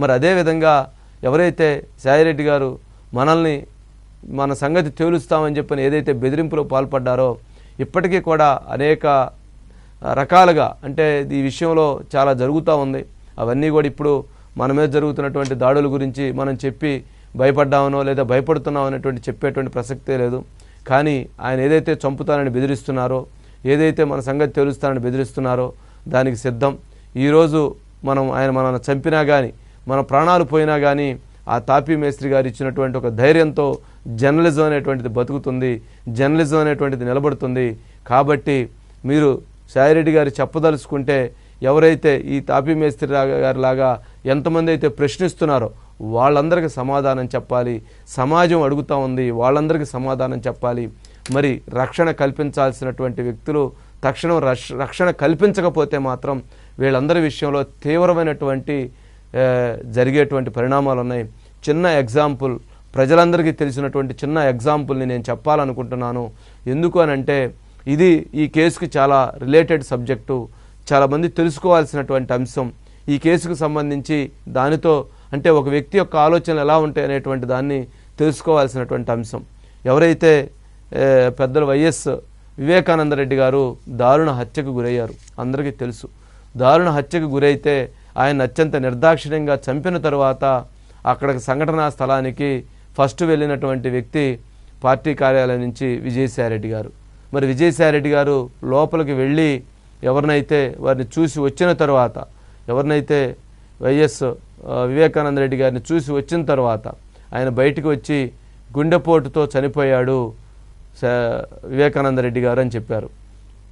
మరి అదేవిధంగా ఎవరైతే సాయిరెడ్డి గారు మనల్ని మన సంగతి తేలుస్తామని చెప్పని ఏదైతే బెదిరింపులో పాల్పడ్డారో ఇప్పటికీ కూడా అనేక రకాలుగా అంటే ఈ విషయంలో చాలా జరుగుతూ ఉంది. అవన్నీ కూడా ఇప్పుడు మన మీద జరుగుతున్నటువంటి దాడుల గురించి మనం చెప్పి భయపడ్డామనో లేదా భయపడుతున్నాం అనేటువంటి చెప్పేటువంటి ప్రసక్తే లేదు. కానీ ఆయన ఏదైతే చంపుతానని బెదిరిస్తున్నారో ఏదైతే మన సంగతి తెలుస్తానని బెదిరిస్తున్నారో దానికి సిద్ధం. ఈరోజు మనం ఆయన మనల్ని చంపినా కానీ మన ప్రాణాలు పోయినా కానీ ఆ తాపీ మేస్త్రి గారు ఇచ్చినటువంటి ఒక ధైర్యంతో జర్నలిజం అనేటువంటిది బతుకుతుంది జర్నలిజం అనేటువంటిది నిలబడుతుంది. కాబట్టి మీరు సాయిరెడ్డి గారు చెప్పదలుచుకుంటే ఎవరైతే ఈ తాపీ మేస్త్రి గారి లాగా ఎంతమంది అయితే ప్రశ్నిస్తున్నారో వాళ్ళందరికీ సమాధానం చెప్పాలి. సమాజం అడుగుతూ ఉంది వాళ్ళందరికీ సమాధానం చెప్పాలి. మరి రక్షణ కల్పించాల్సినటువంటి వ్యక్తులు తక్షణం రక్ష- రక్షణ కల్పించకపోతే మాత్రం వీళ్ళందరి విషయంలో తీవ్రమైనటువంటి జరిగేటువంటి పరిణామాలు ఉన్నాయి. చిన్న ఎగ్జాంపుల్ ప్రజలందరికీ తెలిసినటువంటి చిన్న ఎగ్జాంపుల్ని నేను చెప్పాలనుకుంటున్నాను. ఎందుకు అని అంటే ఇది ఈ కేసుకి చాలా రిలేటెడ్ సబ్జెక్టు. చాలామంది తెలుసుకోవాల్సినటువంటి అంశం. ఈ కేసుకు సంబంధించి దానితో అంటే ఒక వ్యక్తి యొక్క ఆలోచనలు ఎలా ఉంటాయి అనేటువంటి దాన్ని తెలుసుకోవాల్సినటువంటి అంశం. ఎవరైతే పెద్దలు వైఎస్ వివేకానంద రెడ్డి గారు దారుణ హత్యకు గురయ్యారు అందరికీ తెలుసు. దారుణ హత్యకు గురైతే ఆయన అత్యంత నిర్దాక్షిణ్యంగా చంపిన తరువాత అక్కడికి సంఘటనా స్థలానికి ఫస్ట్ వెళ్ళినటువంటి వ్యక్తి పార్టీ కార్యాలయం నుంచి విజయసాయిరెడ్డి గారు. మరి విజయసాయిరెడ్డి గారు లోపలికి వెళ్ళి ఎవరినైతే వారిని చూసి వచ్చిన తర్వాత ఎవరినైతే వైఎస్ వివేకానంద రెడ్డి గారిని చూసి వచ్చిన తర్వాత ఆయన బయటికి వచ్చి గుండెపోటుతో చనిపోయాడు వివేకానంద రెడ్డి గారు అని చెప్పారు.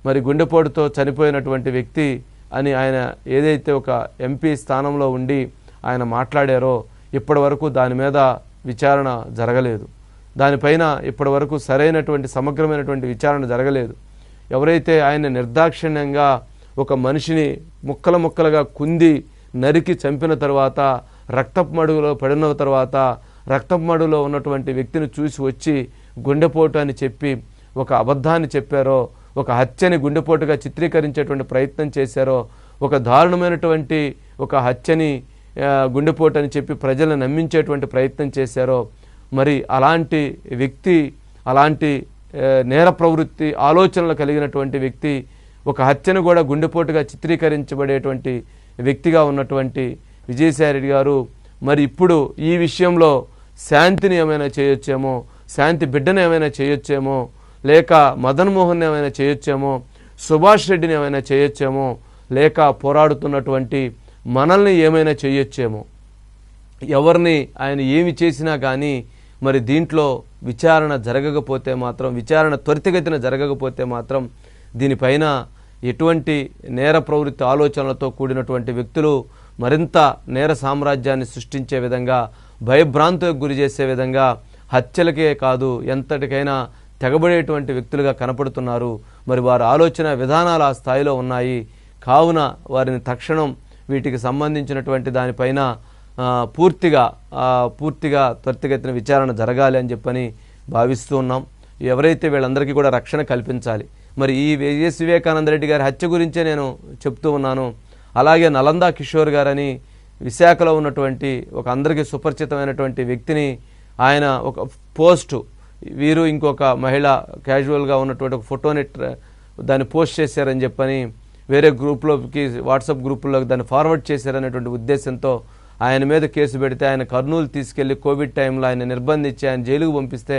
మరి గుండెపోటుతో చనిపోయినటువంటి వ్యక్తి అని ఆయన ఏదైతే ఒక ఎంపీ స్థానంలో ఉండి ఆయన మాట్లాడారో ఇప్పటి వరకు దాని మీద విచారణ జరగలేదు. దానిపైన ఇప్పటి వరకు సరైనటువంటి సమగ్రమైనటువంటి విచారణ జరగలేదు. ఎవరైతే ఆయన నిర్దాక్షిణ్యంగా ఒక మనిషిని ముక్కల ముక్కలుగా కుంది నరికి చంపిన తర్వాత రక్తపు మడుగులో పడిన తర్వాత రక్తపు మడుగులో ఉన్నటువంటి వ్యక్తిని చూసి వచ్చి గుండెపోటు అని చెప్పి ఒక అబద్ధాన్ని చెప్పారో ఒక హత్యని గుండెపోటుగా చిత్రీకరించేటువంటి ప్రయత్నం చేశారో ఒక దారుణమైనటువంటి ఒక హత్యని గుండెపోటు అని చెప్పి ప్రజలను నమ్మించేటువంటి ప్రయత్నం చేశారో మరి అలాంటి వ్యక్తి అలాంటి నేర ప్రవృత్తి ఆలోచనలు కలిగినటువంటి వ్యక్తి ఒక హత్యను కూడా గుండెపోటుగా చిత్రీకరించబడేటువంటి వ్యక్తిగా ఉన్నటువంటి విజయసాయిరెడ్డి గారు మరి ఇప్పుడు ఈ విషయంలో శాంతిని ఏమైనా చేయొచ్చేమో శాంతి బిడ్డను ఏమైనా చేయొచ్చేమో లేక మదన్మోహన్ ఏమైనా చేయొచ్చేమో సుభాష్ రెడ్డిని ఏమైనా చేయొచ్చేమో లేక పోరాడుతున్నటువంటి మనల్ని ఏమైనా చేయొచ్చేమో. ఎవరిని ఆయన ఏమి చేసినా కానీ మరి దీంట్లో విచారణ జరగకపోతే మాత్రం విచారణ త్వరితగతిన జరగకపోతే మాత్రం దీనిపైన ఎటువంటి నేర ప్రవృత్తి ఆలోచనలతో కూడినటువంటి వ్యక్తులు మరింత నేర సామ్రాజ్యాన్ని సృష్టించే విధంగా భయభ్రాంతులకు గురి చేసే విధంగా హత్యలకే కాదు ఎంతటికైనా తెగబడేటువంటి వ్యక్తులుగా కనపడుతున్నారు. మరి వారి ఆలోచన విధానాలు ఆ స్థాయిలో ఉన్నాయి. కావున వారిని తక్షణం వీటికి సంబంధించినటువంటి దానిపైన పూర్తిగా పూర్తిగా త్వరితగతిన విచారణ జరగాలి అని చెప్పని భావిస్తూ ఉన్నాం. ఎవరైతే వీళ్ళందరికీ కూడా రక్షణ కల్పించాలి. మరి ఈ వైఎస్ వివేకానంద రెడ్డి గారి హత్య గురించే నేను చెప్తూ ఉన్నాను. అలాగే నలందా కిషోర్ గారని విశాఖలో ఉన్నటువంటి ఒక అందరికీ సుపరిచితమైనటువంటి వ్యక్తిని ఆయన ఒక పోస్టు వీరు ఇంకొక మహిళ క్యాజువల్గా ఉన్నటువంటి ఒక ఫోటోని దాన్ని పోస్ట్ చేశారని చెప్పని వేరే గ్రూప్లోకి వాట్సాప్ గ్రూపుల్లోకి దాన్ని ఫార్వర్డ్ చేశారనేటువంటి ఉద్దేశంతో ఆయన మీద కేసు పెడితే ఆయన కర్నూలు తీసుకెళ్ళి కోవిడ్ టైంలో ఆయన నిర్బంధించి ఆయన జైలుకు పంపిస్తే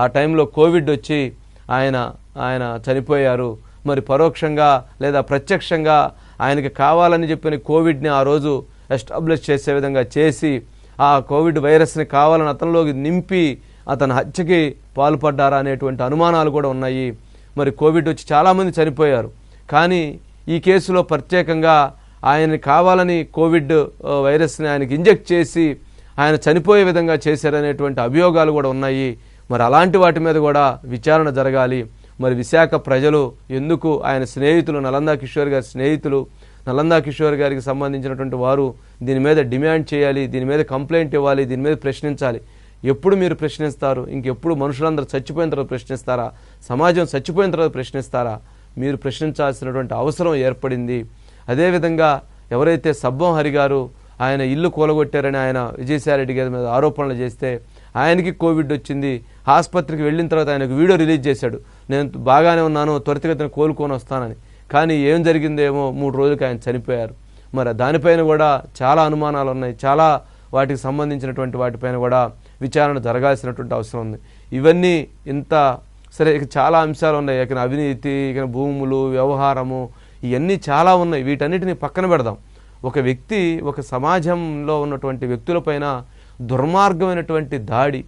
ఆ టైంలో కోవిడ్ వచ్చి ఆయన ఆయన చనిపోయారు. మరి పరోక్షంగా లేదా ప్రత్యక్షంగా ఆయనకి కావాలని చెప్పిన కోవిడ్ని ఆ రోజు ఎస్టాబ్లిష్ చేసే విధంగా చేసి ఆ కోవిడ్ వైరస్ని కావాలని అతనిలోకి నింపి అతను హత్యకి పాల్పడ్డారా అనేటువంటి అనుమానాలు కూడా ఉన్నాయి. మరి కోవిడ్ వచ్చి చాలామంది చనిపోయారు. కానీ ఈ కేసులో ప్రత్యేకంగా ఆయన కావాలని కోవిడ్ వైరస్ని ఆయనకి ఇంజెక్ట్ చేసి ఆయన చనిపోయే విధంగా చేశారనేటువంటి అభియోగాలు కూడా ఉన్నాయి. మరి అలాంటి వాటి మీద కూడా విచారణ జరగాలి. మరి విశాఖ ప్రజలు ఎందుకు ఆయన స్నేహితులు నలందా కిషోర్ గారి స్నేహితులు నలందా కిషోర్ గారికి సంబంధించినటువంటి వారు దీని మీద డిమాండ్ చేయాలి దీని మీద కంప్లైంట్ ఇవ్వాలి దీని మీద ప్రశ్నించాలి. ఎప్పుడు మీరు ప్రశ్నిస్తారు? ఇంకెప్పుడు మనుషులందరూ చచ్చిపోయిన తర్వాత ప్రశ్నిస్తారా? సమాజం చచ్చిపోయిన తర్వాత ప్రశ్నిస్తారా? మీరు ప్రశ్నించాల్సినటువంటి అవసరం ఏర్పడింది. అదేవిధంగా ఎవరైతే సబ్బం హరి గారు ఆయన ఇల్లు కూలగొట్టారని ఆయన విజయసాయిరెడ్డి గారి మీద ఆరోపణలు చేస్తే ఆయనకి కోవిడ్ వచ్చింది. ఆసుపత్రికి వెళ్ళిన తర్వాత ఆయనకు వీడియో రిలీజ్ చేశాడు. నేను బాగానే ఉన్నాను త్వరితగతిన కోలుకొని వస్తానని. కానీ ఏం జరిగిందేమో మూడు రోజులకి ఆయన చనిపోయారు. మరి దానిపైన కూడా చాలా అనుమానాలు ఉన్నాయి చాలా వాటికి సంబంధించినటువంటి వాటిపైన కూడా విచారణ జరగాల్సినటువంటి అవసరం ఉంది. ఇవన్నీ ఇంత సరే ఇక చాలా అంశాలు ఉన్నాయి. ఇక అవినీతి ఇక భూములు వ్యవహారము ఇవన్నీ చాలా ఉన్నాయి. వీటన్నిటిని పక్కన పెడదాం. ఒక వ్యక్తి ఒక సమాజంలో ఉన్నటువంటి వ్యక్తులపైన దుర్మార్గమైనటువంటి దాడి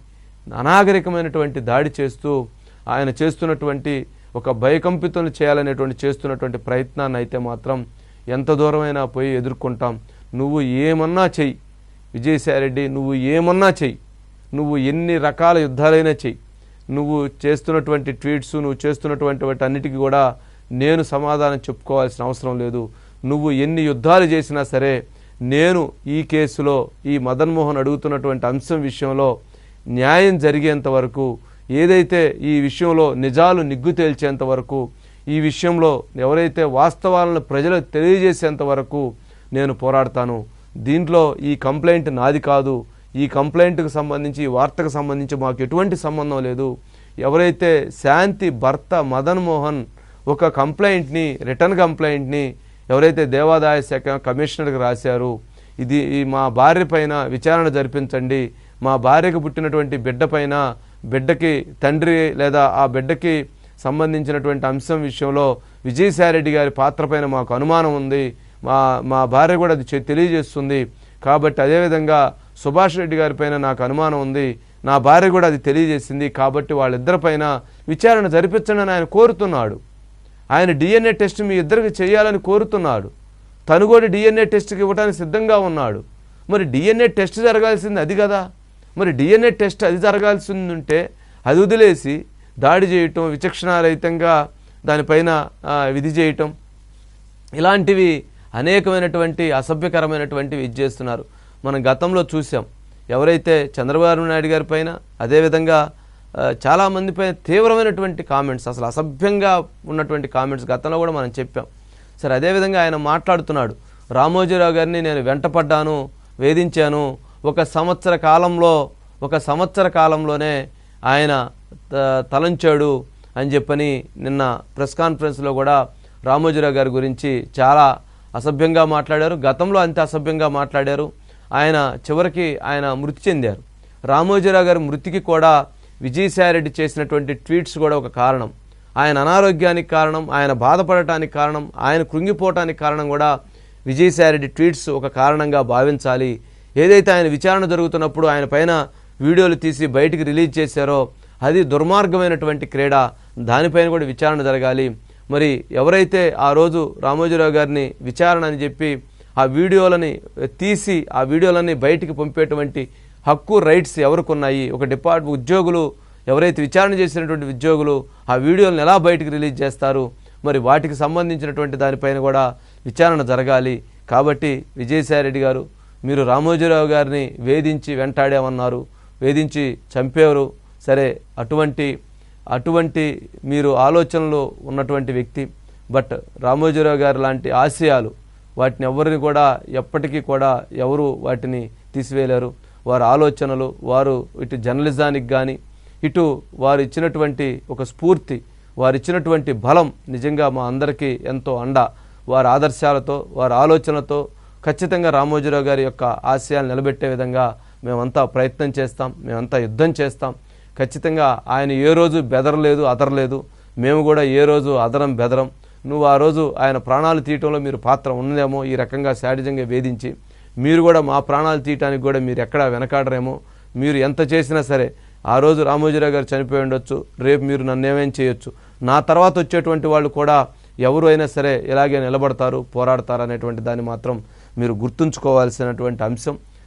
అనాగరికమైనటువంటి దాడి చేస్తూ ఆయన చేస్తున్నటువంటి ఒక భయకంపితులు చేయాలనేటువంటి చేస్తున్నటువంటి ప్రయత్నాన్ని అయితే మాత్రం ఎంత దూరమైనా పోయి ఎదుర్కొంటాం. నువ్వు ఏమన్నా చెయ్యి. విజయసాయిరెడ్డి నువ్వు ఏమన్నా చెయ్యి. నువ్వు ఎన్ని రకాల యుద్ధాలైనా చెయ్యి. నువ్వు చేస్తున్నటువంటి ట్వీట్స్ నువ్వు చేస్తున్నటువంటి వాటి అన్నిటికీ కూడా నేను సమాధానం చెప్పుకోవాల్సిన అవసరం లేదు. నువ్వు ఎన్ని యుద్ధాలు చేసినా సరే నేను ఈ కేసులో ఈ మదన్మోహన్ అడుగుతున్నటువంటి అంశం విషయంలో న్యాయం జరిగేంత వరకు ఏదైతే ఈ విషయంలో నిజాలు నిగ్గు తేల్చేంత వరకు ఈ విషయంలో ఎవరైతే వాస్తవాలను ప్రజలకు తెలియజేసేంత వరకు నేను పోరాడతాను. దీంట్లో ఈ కంప్లైంట్ నాది కాదు. ఈ కంప్లైంట్కి సంబంధించి ఈ వార్తకు సంబంధించి మాకు ఎటువంటి సంబంధం లేదు. ఎవరైతే శాంతి భర్త మదన్ మోహన్ ఒక కంప్లైంట్ని రిటర్న్ కంప్లైంట్ని ఎవరైతే దేవాదాయ శాఖ కమిషనర్కి రాశారు ఇది ఈ మా భార్య పైన విచారణ జరిపించండి. మా భార్యకు పుట్టినటువంటి బిడ్డ పైన బిడ్డకి తండ్రి లేదా ఆ బిడ్డకి సంబంధించినటువంటి అంశం విషయంలో విజయసాయిరెడ్డి గారి పాత్ర పైన మాకు అనుమానం ఉంది. మా మా భార్య కూడా అది తెలియజేస్తుంది. కాబట్టి అదేవిధంగా సుభాష్ రెడ్డి గారి పైన నాకు అనుమానం ఉంది. నా భార్య కూడా అది తెలియజేసింది. కాబట్టి వాళ్ళిద్దరిపైన విచారణ జరిపించండి ఆయన కోరుతున్నాడు. ఆయన డిఎన్ఏ టెస్ట్ మీ ఇద్దరికి చేయాలని కోరుతున్నాడు. తను కూడా డిఎన్ఏ టెస్ట్కి ఇవ్వడానికి సిద్ధంగా ఉన్నాడు. మరి డిఎన్ఏ టెస్ట్ జరగాల్సింది అది కదా. మరి డిఎన్ఏ టెస్ట్ అది జరగాల్సింది ఉంటే అది వదిలేసి దాడి చేయటం విచక్షణారహితంగా దానిపైన విధి చేయటం ఇలాంటివి అనేకమైనటువంటి అసభ్యకరమైనటువంటివి ఇది చేస్తున్నారు. మనం గతంలో చూసాం ఎవరైతే చంద్రబాబు నాయుడు గారి పైన అదేవిధంగా చాలామంది పైన తీవ్రమైనటువంటి కామెంట్స్ అసలు అసభ్యంగా ఉన్నటువంటి కామెంట్స్ గతంలో కూడా మనం చెప్పాం. సరే అదేవిధంగా ఆయన మాట్లాడుతున్నాడు. రామోజీరావు గారిని నేను వెంటపడ్డాను వేధించాను. ఒక సంవత్సర కాలంలో ఒక సంవత్సర కాలంలోనే ఆయన త- తలంచాడు అని చెప్పని నిన్న ప్రెస్ కాన్ఫరెన్స్లో కూడా రామోజీరావు గారి గురించి చాలా అసభ్యంగా మాట్లాడారు. గతంలో అంతే అసభ్యంగా మాట్లాడారు. ఆయన చివరికి ఆయన మృతి చెందారు. రామోజీరావు గారి మృతికి కూడా విజయసాయిరెడ్డి చేసినటువంటి ట్వీట్స్ కూడా ఒక కారణం. ఆయన అనారోగ్యానికి కారణం ఆయన బాధపడటానికి కారణం ఆయన కృంగిపోవటానికి కారణం కూడా విజయసాయిరెడ్డి ట్వీట్స్ ఒక కారణంగా భావించాలి. ఏదైతే ఆయన విచారణ జరుగుతున్నప్పుడు ఆయన పైన వీడియోలు తీసి బయటికి రిలీజ్ చేశారో అది దుర్మార్గమైనటువంటి క్రీడ. దానిపైన కూడా విచారణ జరగాలి. మరి ఎవరైతే ఆ రోజు రామోజీరావు గారిని విచారణ అని చెప్పి ఆ వీడియోలని తీసి ఆ వీడియోలన్నీ బయటికి పంపేటువంటి హక్కు రైట్స్ ఎవరికి ఉన్నాయి ఒక డిపార్ట్ ఉద్యోగులు ఎవరైతే విచారణ చేసినటువంటి ఉద్యోగులు ఆ వీడియోలను ఎలా బయటికి రిలీజ్ చేస్తారు? మరి వాటికి సంబంధించినటువంటి దానిపైన కూడా విచారణ జరగాలి. కాబట్టి విజయసాయిరెడ్డి గారు మీరు రామోజీరావు గారిని వేధించి వెంటాడామన్నారు. వేధించి చంపేవారు. సరే అటువంటి అటువంటి మీరు ఆలోచనలో ఉన్నటువంటి వ్యక్తి. బట్ రామోజీరావు గారు లాంటి ఆశయాలు వాటిని ఎవరిని కూడా ఎప్పటికీ కూడా ఎవరు వాటిని తీసివేయలేరు. వారి ఆలోచనలు వారు ఇటు జర్నలిజానికి కానీ ఇటు వారు ఇచ్చినటువంటి ఒక స్ఫూర్తి వారు ఇచ్చినటువంటి బలం నిజంగా మా అందరికీ ఎంతో అండ. వారి ఆదర్శాలతో వారి ఆలోచనలతో ఖచ్చితంగా రామోజీరావు గారి యొక్క ఆశయాలు నిలబెట్టే విధంగా మేమంతా ప్రయత్నం చేస్తాం మేమంతా యుద్ధం చేస్తాం. ఖచ్చితంగా ఆయన ఏ రోజు బెదరలేదు అదరలేదు. మేము కూడా ఏ రోజు అదరం బెదరం. నువ్వు ఆ రోజు ఆయన ప్రాణాలు తీయటంలో మీరు పాత్ర ఉన్నదేమో ఈ రకంగా శాడిజంగా వేధించి మీరు కూడా మా ప్రాణాలు తీయటానికి కూడా మీరు ఎక్కడా వెనకాడరేమో మీరు ఎంత చేసినా సరే ఆ రోజు రామోజీరావు గారు చనిపోయి ఉండొచ్చు రేపు మీరు నన్ను ఏమేం చేయొచ్చు. నా తర్వాత వచ్చేటువంటి వాళ్ళు కూడా ఎవరు అయినా సరే ఇలాగే నిలబడతారు పోరాడతారు అనేటువంటి దాన్ని మాత్రం మీరు గుర్తుంచుకోవాల్సినటువంటి అంశం.